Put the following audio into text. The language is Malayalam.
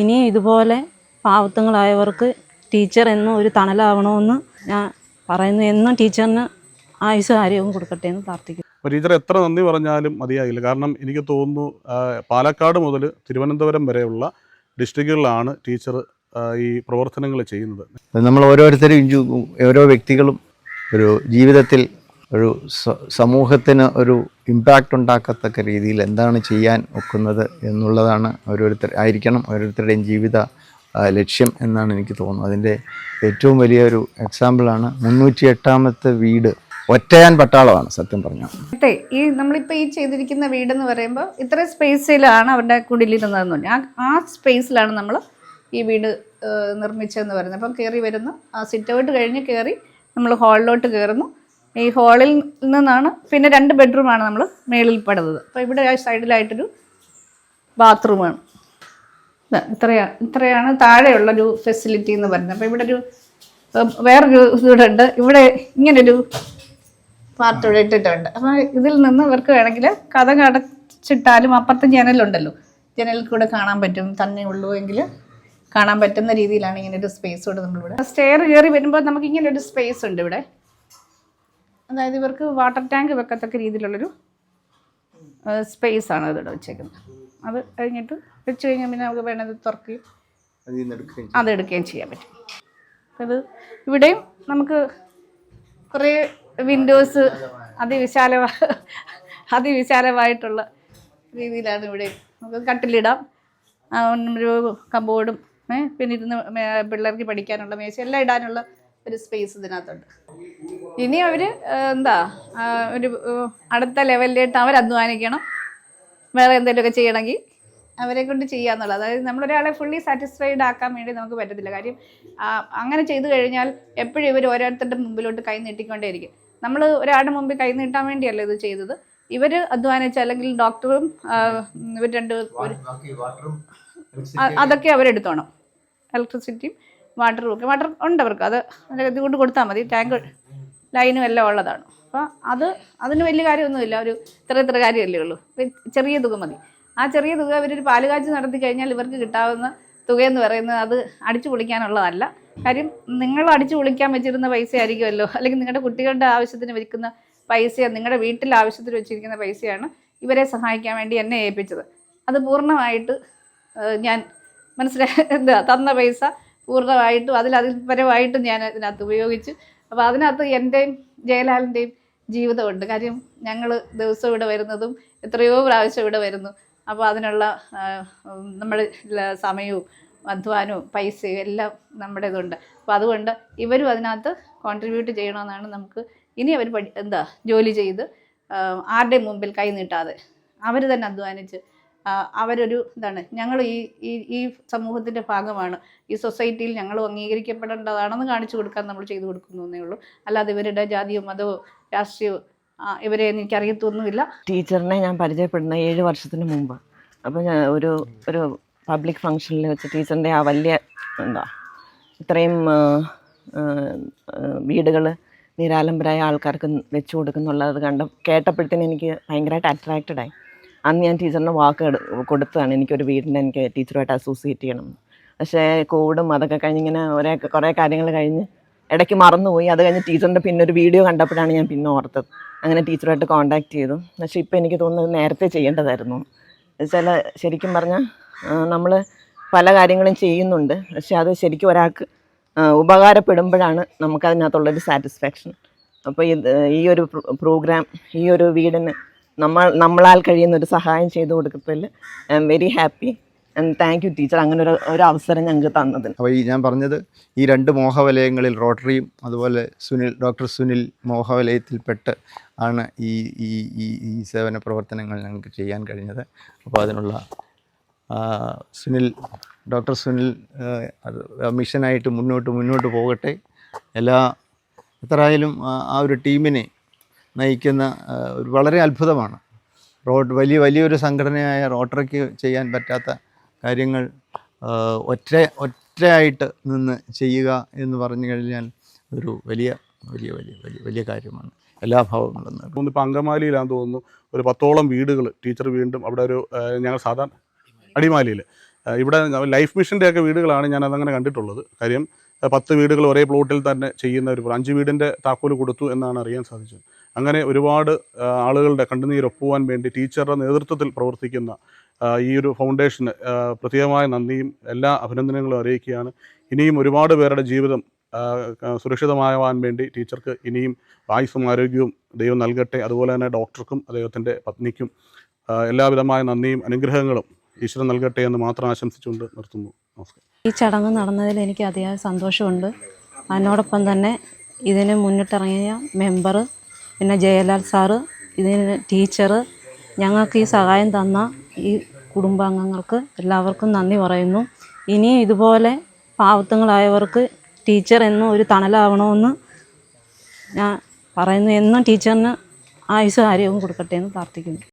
ഇനിയും ഇതുപോലെ പാവത്തങ്ങളായവർക്ക് ടീച്ചർ എന്നും ഒരു തണലാവണമെന്ന് ഞാൻ പറയുന്നു. എന്നും ടീച്ചറിന് ആയുസ് ആരോഗ്യം കൊടുക്കട്ടെ എന്ന് പ്രാർത്ഥിക്കുന്നു. അപ്പോൾ ടീച്ചർ എത്ര നന്ദി പറഞ്ഞാലും മതിയാകില്ല കാരണം എനിക്ക് തോന്നുന്നു പാലക്കാട് മുതൽ തിരുവനന്തപുരം വരെയുള്ള ഡിസ്ട്രിക്റ്റുകളിലാണ് ടീച്ചർ ഈ പ്രവർത്തനങ്ങൾ ചെയ്യുന്നത്. നമ്മൾ ഓരോരുത്തരും ഓരോ വ്യക്തികളും ഒരു ജീവിതത്തിൽ ഒരു സമൂഹത്തിന് ഒരു ഇമ്പാക്റ്റ് ഉണ്ടാക്കത്തക്ക രീതിയിൽ എന്താണ് ചെയ്യാൻ ഒക്കുന്നത് എന്നുള്ളതാണ് ഓരോരുത്തർ ആയിരിക്കണം ഓരോരുത്തരുടെയും ജീവിത ലക്ഷ്യം എന്നാണ് എനിക്ക് തോന്നുന്നത്. അതിന്റെ ഏറ്റവും വലിയൊരു എക്സാമ്പിളാണ് മുന്നൂറ്റി എട്ടാമത്തെ വീട് ഒറ്റയാൻ പട്ടാളമാണ് സത്യം പറഞ്ഞാൽ. ഈ നമ്മളിപ്പോൾ ഈ ചെയ്തിരിക്കുന്ന വീടെന്ന് പറയുമ്പോൾ ഇത്ര സ്പേസിലാണ് അവരുടെ കുടിലിരുന്നതെന്ന് പറഞ്ഞു. ആ സ്പേസിലാണ് നമ്മൾ ഈ വീട് നിർമ്മിച്ചതെന്ന് പറയുന്നത്. അപ്പം കയറി വരുന്നു. ആ സിറ്റ് ഔട്ട് കഴിഞ്ഞ് കയറി നമ്മൾ ഹാളിലോട്ട് കയറുന്നു ഈ ഹാളിൽ നിന്നാണ്. പിന്നെ രണ്ട് ബെഡ്റൂമാണ് നമ്മൾ മേളിൽ പെടുന്നത്. അപ്പോൾ ഇവിടെ സൈഡിലായിട്ടൊരു ബാത്റൂമാണ്. ഇത്രയാണ് ഇത്രയാ ഇത്രയാണ് താഴെയുള്ളൊരു ഫെസിലിറ്റി എന്ന് പറയുന്നത്. അപ്പോൾ ഇവിടെ ഒരു വേറൊരു ഇവിടെ ഉണ്ട് ഇവിടെ ഇങ്ങനൊരു പാർട്ട് ഇവിടെ ഇട്ടിട്ടുണ്ട്. അപ്പോൾ ഇതിൽ നിന്ന് ഇവർക്ക് വേണമെങ്കിൽ കഥ കടച്ചിട്ടാലും അപ്പുറത്തെ ജനലുണ്ടല്ലോ ജനലിൽ കൂടെ കാണാൻ പറ്റും. തന്നെ ഉള്ളൂ എങ്കിൽ കാണാൻ പറ്റുന്ന രീതിയിലാണ് ഇങ്ങനെ ഒരു സ്പേസ് കൂടെ നമ്മളിവിടെ. സ്റ്റെയർ കയറി വരുമ്പോൾ നമുക്ക് ഇങ്ങനെ ഒരു സ്പേസ് ഉണ്ട് ഇവിടെ. അതായത് ഇവർക്ക് വാട്ടർ ടാങ്ക് വെക്കത്തക്ക രീതിയിലുള്ളൊരു സ്പേസ് ആണ് ഇതിവിടെ വെച്ചേക്കുന്നത്. അത് കഴിഞ്ഞിട്ട് വെച്ച് കഴിഞ്ഞാൽ പിന്നെ നമുക്ക് വേണത് തുറക്കുകയും അതെടുക്കുകയും ചെയ്യാൻ പറ്റും. അത് ഇവിടെയും നമുക്ക് കുറേ വിൻഡോസ് അതിവിശാല അതിവിശാലമായിട്ടുള്ള രീതിയിലാണ് ഇവിടെ നമുക്ക് കട്ടിലിടാം. ഒരു കമ്പോർഡും പിന്നെ ഇരുന്ന് പിള്ളേർക്ക് പഠിക്കാനുള്ള മേശ എല്ലാം ഇടാനുള്ള ഒരു സ്പേസ് ഇതിനകത്തുണ്ട്. ഇനി അവർ എന്താ ഒരു അടുത്ത ലെവലിലായിട്ട് അവർ അധ്വാനിക്കണം. വേറെ എന്തെങ്കിലുമൊക്കെ ചെയ്യണമെങ്കിൽ അവരെ കൊണ്ട് ചെയ്യാന്നുള്ളത് അതായത് നമ്മളൊരാളെ ഫുള്ളി സാറ്റിസ്ഫൈഡ് ആക്കാൻ വേണ്ടി നമുക്ക് പറ്റത്തില്ല. കാര്യം അങ്ങനെ ചെയ്തു കഴിഞ്ഞാൽ എപ്പോഴും ഇവർ ഓരോരുത്തരുടെ മുമ്പിലോട്ട് കൈ നീട്ടിക്കൊണ്ടേയിരിക്കും. നമ്മൾ ഒരാളുടെ മുമ്പിൽ കൈ നീട്ടാൻ വേണ്ടിയല്ല ഇത് ചെയ്തത്? ഇവർ അധ്വാനിച്ച അല്ലെങ്കിൽ ഡോക്ടറും ഇവർ രണ്ട് അതൊക്കെ അവരെടുത്തോണം. ഇലക്ട്രിസിറ്റിയും വാട്ടറും ഒക്കെ വാട്ടർ ഉണ്ട് അവർക്ക്. അത് ഇത് കൊണ്ട് കൊടുത്താൽ മതി. ടാങ്ക് ലൈനും എല്ലാം ഉള്ളതാണ്. അപ്പോൾ അത് അതിന് വലിയ കാര്യമൊന്നുമില്ല. ഒരു ഇത്ര ഇത്ര കാര്യമല്ലേ ഉള്ളൂ. ചെറിയ തുക മതി. ആ ചെറിയ തുക ഇവരൊരു പാലുകാച്ചി നടത്തി കഴിഞ്ഞാൽ ഇവർക്ക് കിട്ടാവുന്ന തുകയെന്ന് പറയുന്നത് അത് അടിച്ചു പൊളിക്കാനുള്ളതല്ല. കാര്യം നിങ്ങൾ അടിച്ചു പൊളിക്കാൻ വെച്ചിരുന്ന പൈസ ആയിരിക്കുമല്ലോ അല്ലെങ്കിൽ നിങ്ങളുടെ കുട്ടികളുടെ ആവശ്യത്തിന് വെക്കുന്ന പൈസ നിങ്ങളുടെ വീട്ടിൽ ആവശ്യത്തിന് വെച്ചിരിക്കുന്ന പൈസയാണ് ഇവരെ സഹായിക്കാൻ വേണ്ടി എന്നെ ഏൽപ്പിച്ചത്. അത് പൂർണമായിട്ട് ഞാൻ മനസ്സിലായി എന്താ തന്ന പൈസ പൂർണമായിട്ടും അതിൽ അതിൽപരമായിട്ടും ഞാൻ അതിനകത്ത് ഉപയോഗിച്ചു അപ്പോൾ അതിനകത്ത് എന്റെയും ജയലാലിന്റെയും ജീവിതമുണ്ട്. കാര്യം ഞങ്ങൾ ദിവസം ഇവിടെ വരുന്നതും എത്രയോ പ്രാവശ്യം ഇവിടെ വരുന്നു. അപ്പോൾ അതിനുള്ള നമ്മുടെ സമയവും അധ്വാനവും പൈസയും എല്ലാം നമ്മുടെ ഇതുണ്ട് അപ്പോൾ അതുകൊണ്ട് ഇവരും അതിനകത്ത് കോൺട്രിബ്യൂട്ട് ചെയ്യണമെന്നാണ് നമുക്ക് ഇനി അവർ പഠി എന്താ ജോലി ചെയ്ത് ആരുടെയും മുമ്പിൽ കൈ നീട്ടാതെ അവർ തന്നെ അധ്വാനിച്ച് അവരൊരു ഇതാണ്. ഞങ്ങൾ ഈ ഈ ഈ സമൂഹത്തിന്റെ ഭാഗമാണ്. ഈ സൊസൈറ്റിയിൽ ഞങ്ങൾ അംഗീകരിക്കപ്പെടേണ്ടതാണെന്ന് കാണിച്ചു കൊടുക്കാൻ നമ്മൾ ചെയ്തു കൊടുക്കുന്നേ ഉള്ളൂ. അല്ലാതെ ഇവരുടെ ജാതിയോ മതമോ രാഷ്ട്രീയമോ ഇവരെ എനിക്കറിയത്തൊന്നുമില്ല. ടീച്ചറിനെ ഞാൻ പരിചയപ്പെടുന്ന ഏഴ് വർഷത്തിന് മുമ്പ്. അപ്പോൾ ഞാൻ ഒരു ഒരു പബ്ലിക് ഫങ്ഷനിൽ വെച്ച് ടീച്ചറിന്റെ ആ വലിയ എന്താ ഇത്രയും വീടുകൾ നിരാലംബരായ ആൾക്കാർക്ക് വെച്ചു കൊടുക്കുന്നുള്ളത് കണ്ട് കേട്ടപ്പോഴത്തേന് എനിക്ക് ഭയങ്കരമായിട്ട് അട്രാക്റ്റഡ് ആയി. അന്ന് ഞാൻ ടീച്ചറിന് വാക്ക് കൊടുത്തതാണ്. എനിക്കൊരു വീടിന്റെ എനിക്ക് ടീച്ചറുമായിട്ട് അസോസിയേറ്റ് ചെയ്യണം. പക്ഷേ കോവിഡും അതൊക്കെ കഴിഞ്ഞ് ഇങ്ങനെ ഒരേ കുറേ കാര്യങ്ങൾ കഴിഞ്ഞ് ഇടയ്ക്ക് മറന്നുപോയി. അത് കഴിഞ്ഞ് ടീച്ചറിന്റെ പിന്നെ ഒരു വീഡിയോ കണ്ടപ്പോഴാണ് ഞാൻ പിന്നെ ഓർത്തത്. അങ്ങനെ ടീച്ചറുമായിട്ട് കോൺടാക്റ്റ് ചെയ്തു. പക്ഷേ ഇപ്പോൾ എനിക്ക് തോന്നുന്നത് നേരത്തെ ചെയ്യേണ്ടതായിരുന്നു. ചില ശരിക്കും പറഞ്ഞാൽ നമ്മൾ പല കാര്യങ്ങളും ചെയ്യുന്നുണ്ട്. പക്ഷെ അത് ശരിക്കും ഒരാൾക്ക് ഉപകാരപ്പെടുമ്പോഴാണ് നമുക്കതിനകത്തുള്ളൊരു സാറ്റിസ്ഫാക്ഷൻ. അപ്പോൾ ഈ ഒരു പ്രോഗ്രാം ഈ ഒരു വീടിന് നമ്മൾ നമ്മളാൽ കഴിയുന്ന ഒരു സഹായം ചെയ്തു കൊടുക്കത്തിൽ I am very happy and thank you teacher. അങ്ങനെ ഒരു ഒരു അവസരം ഞങ്ങൾക്ക് തന്നതിന് അപ്പോൾ ഈ ഞാൻ പറഞ്ഞത് ഈ രണ്ട് മോഹവലയങ്ങളിൽ റോട്ടറിയും അതുപോലെ സുനിൽ ഡോക്ടർ സുനിൽ മോഹവലയത്തിൽപ്പെട്ട് ആണ് ഈ ഈ ഈ ഈ സേവന പ്രവർത്തനങ്ങൾ ഞങ്ങൾക്ക് ചെയ്യാൻ കഴിഞ്ഞത്. അപ്പോൾ അതിനുള്ള സുനിൽ ഡോക്ടർ സുനിൽ മിഷനായിട്ട് മുന്നോട്ട് മുന്നോട്ട് പോകട്ടെ. എല്ലാ എത്രയായാലും ആ ഒരു ടീമിനെ നയിക്കുന്ന വളരെ അത്ഭുതമാണ്. റോഡ് വലിയ വലിയൊരു സംഘടനയായ റോട്ടറിക്ക് ചെയ്യാൻ പറ്റാത്ത കാര്യങ്ങൾ ഒറ്റ ഒറ്റയായിട്ട് നിന്ന് ചെയ്യുക എന്ന് പറഞ്ഞു കഴിഞ്ഞാൽ ഒരു വലിയ വലിയ വലിയ വലിയ വലിയ കാര്യമാണ്. എല്ലാ ഭാവങ്ങളും. തോന്നുന്നു ഇപ്പോൾ അങ്കമാലിയിലാന്ന് തോന്നുന്നു ഒരു പത്തോളം വീടുകൾ ടീച്ചർ വീണ്ടും അവിടെ ഒരു ഞങ്ങൾ സാധാരണ അടിമാലിയിൽ ഇവിടെ ലൈഫ് മിഷന്റെ ഒക്കെ വീടുകളാണ് ഞാൻ അതങ്ങനെ കണ്ടിട്ടുള്ളത്. കാര്യം പത്ത് വീടുകൾ ഒരേ പ്ലോട്ടിൽ തന്നെ ചെയ്യുന്ന ഒരു അഞ്ച് വീടിന്റെ താക്കോൽ കൊടുത്തു എന്നാണ് അറിയാൻ സാധിച്ചത്. അങ്ങനെ ഒരുപാട് ആളുകളുടെ കണ്ണുനീരൊപ്പുവാൻ വേണ്ടി ടീച്ചറുടെ നേതൃത്വത്തിൽ പ്രവർത്തിക്കുന്ന ഈ ഒരു ഫൗണ്ടേഷന് പ്രത്യേകമായ നന്ദിയും എല്ലാ അഭിനന്ദനങ്ങളും അറിയിക്കുകയാണ്. ഇനിയും ഒരുപാട് പേരുടെ ജീവിതം സുരക്ഷിതമാവാൻ വേണ്ടി ടീച്ചർക്ക് ഇനിയും ആയുസ്സും ആരോഗ്യവും ദൈവം നൽകട്ടെ. അതുപോലെ തന്നെ ഡോക്ടർക്കും അദ്ദേഹത്തിന്റെ പത്നിക്കും എല്ലാവിധമായ നന്ദിയും അനുഗ്രഹങ്ങളും ഈശ്വരൻ നൽകട്ടെ എന്ന് മാത്രം ആശംസിച്ചുകൊണ്ട് നിർത്തുന്നു. നമസ്കാരം. ഈ ചടങ്ങ് നടന്നതിൽ എനിക്ക് അതിയായ സന്തോഷമുണ്ട്. അതിനോടൊപ്പം തന്നെ ഇതിന് മുന്നിട്ടിറങ്ങിയ മെമ്പർ പിന്നെ ജയലാൽ സാറ് ഇതിന് ടീച്ചറ് ഞങ്ങൾക്ക് ഈ സഹായം തന്ന ഈ കുടുംബാംഗങ്ങൾക്ക് എല്ലാവർക്കും നന്ദി പറയുന്നു. ഇനിയും ഇതുപോലെ പാവത്തങ്ങളായവർക്ക് ടീച്ചർ എന്നും ഒരു തണലാവണമെന്ന് ഞാൻ പറയുന്നു. എന്നും ടീച്ചറിന് ആയുസ്സും ആരോഗ്യവും കൊടുക്കട്ടെ എന്ന് പ്രാർത്ഥിക്കുന്നു.